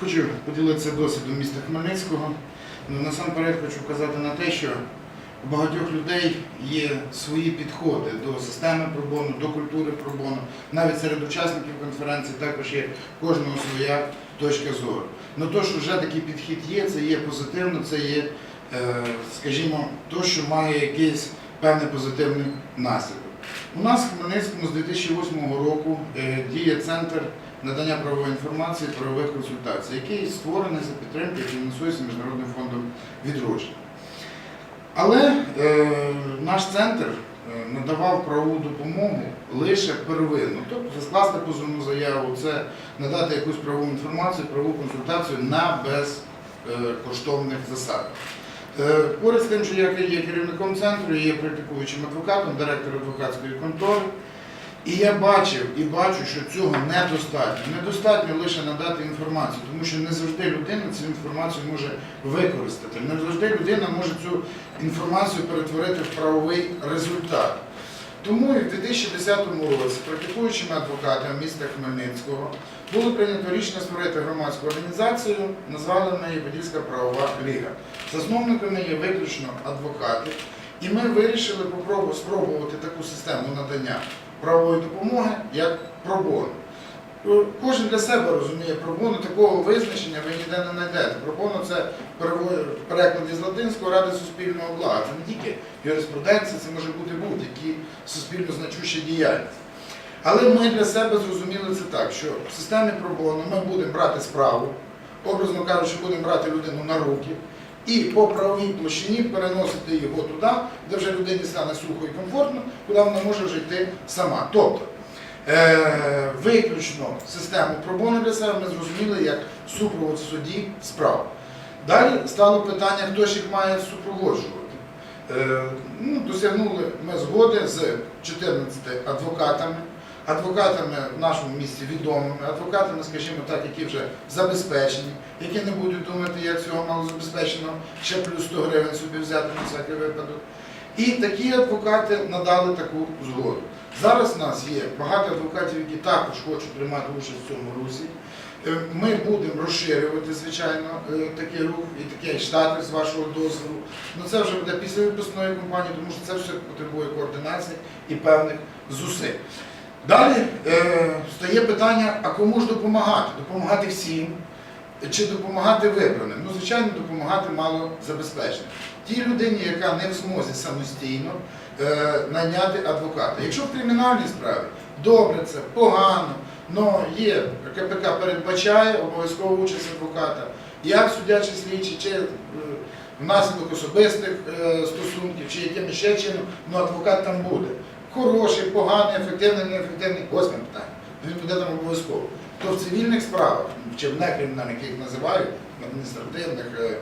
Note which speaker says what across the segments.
Speaker 1: Хочу поділитися досвідом міста Хмельницького. Ну, насамперед хочу вказати на те, що у багатьох людей є свої підходи до системи пробону, до культури пробону. Навіть серед учасників конференції також є кожного своя точка зору. Ну то, що вже такий підхід є, це є позитивно, це є, е, скажімо, то, що має якийсь певний позитивний наслідок. У нас в Хмельницькому з 2008 року е, діє центр надання правової інформації, правових консультацій, який створений за підтримки і фінансується Міжнародним фондом відродження. Але е, наш центр е, надавав правову допомогу лише первинну, тобто скласти позовну заяву, це надати якусь правову інформацію, правову консультацію на безкоштовних засадах. Е, Поряд з тим, що я є керівником центру, є практикуючим адвокатом, директором адвокатської контори. І я бачив і бачу, що цього недостатньо. Недостатньо лише надати інформацію, тому що не завжди людина цю інформацію може використати. Не завжди людина може цю інформацію перетворити в правовий результат. Тому і в 2010 році практикуючими адвокатами міста Хмельницького було прийнято рішення створити громадську організацію, назвали її Подільська правова ліга. Засновниками є виключно адвокати, і ми вирішили спробувати таку систему надання правової допомоги як пробону. Кожен для себе розуміє пробону, такого визначення ви ніде не знайдете. Пробону це в перекладі з латинського ради суспільного блага. Це не тільки юриспруденція, це може бути будь-які суспільно значущі діяльності. Але ми для себе зрозуміли це так, що в системі пробону ми будемо брати справу, образно кажучи, будемо брати людину на руки і по правовій площині переносити його туди, де вже людині стане сухо і комфортно, куди вона може вже йти сама. Тобто е, виключно систему пробону для себе ми зрозуміли як супровод судді справ. Далі стало питання, хто ж їх має супроводжувати. Е, ну, досягнули ми згоди з 14 адвокатами, адвокатами в нашому місті відомими, адвокатами, скажімо так, які вже забезпечені, які не будуть думати, як цього мало забезпечено, ще плюс 100 гривень собі взяти на всякий випадок. І такі адвокати надали таку згоду. Зараз у нас є багато адвокатів, які також хочуть приймати участь в цьому русі. Е, Ми будемо розширювати, звичайно, е, такий рух і такий штати з вашого дозволу. Ну це вже буде після випускної кампанії, тому що це все потребує координації і певних зусиль. Далі е, стає питання, а кому ж допомагати? Допомагати всім чи допомагати вибраним? Ну, звичайно, допомагати мало забезпеченим. Тій людині, яка не в змозі самостійно е, найняти адвоката. Якщо в кримінальній справі добре це, погано, але є, КПК передбачає обов'язкову участь адвоката, як суддя чи слідчий, чи е, внаслідок особистих е, стосунків, чи яким ще чином, ну адвокат там буде. Хороший, поганий, ефективний, неефективний, восьме питання. Він буде там обов'язково. То в цивільних справах, чи в некримінальних, як їх називають, в адміністративних, е,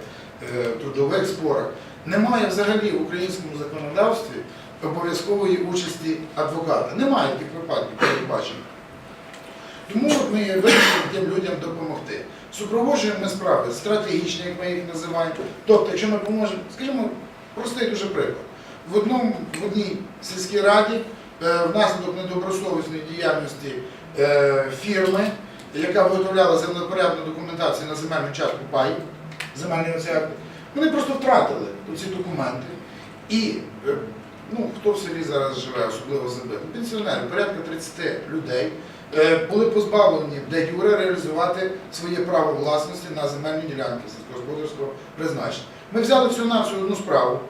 Speaker 1: е, трудових спорах, немає взагалі в українському законодавстві обов'язкової участі адвоката. Немає таких випадків передбачених. Тому ми вирішили тим людям допомогти. Супроводжуємо ми справи стратегічні, як ми їх називаємо. Тобто, якщо ми поможемо, скажімо, простий дуже приклад. В, одному, в одній сільській раді е, внаслідок недобросовісної діяльності е, фірми, яка виготовляла землепорядну документацію на земельну частку пай, земельний оцяк, вони просто втратили ці документи. І е, ну, хто в селі зараз живе, особливо забито, пенсіонери, порядка 30 людей, були позбавлені де юре реалізувати своє право власності на земельні ділянки сільськогосподарського призначення. Ми взяли всю нашу одну справу.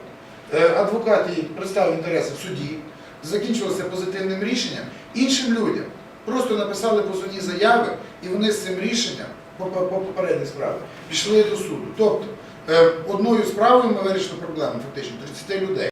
Speaker 1: Е, Адвокат їй представив інтереси в суді, закінчилося позитивним рішенням. Іншим людям просто написали по суді заяви, і вони з цим рішенням по, по, по попередній справі пішли до суду. Тобто е, одною справою ми вирішили проблему фактично 30 людей.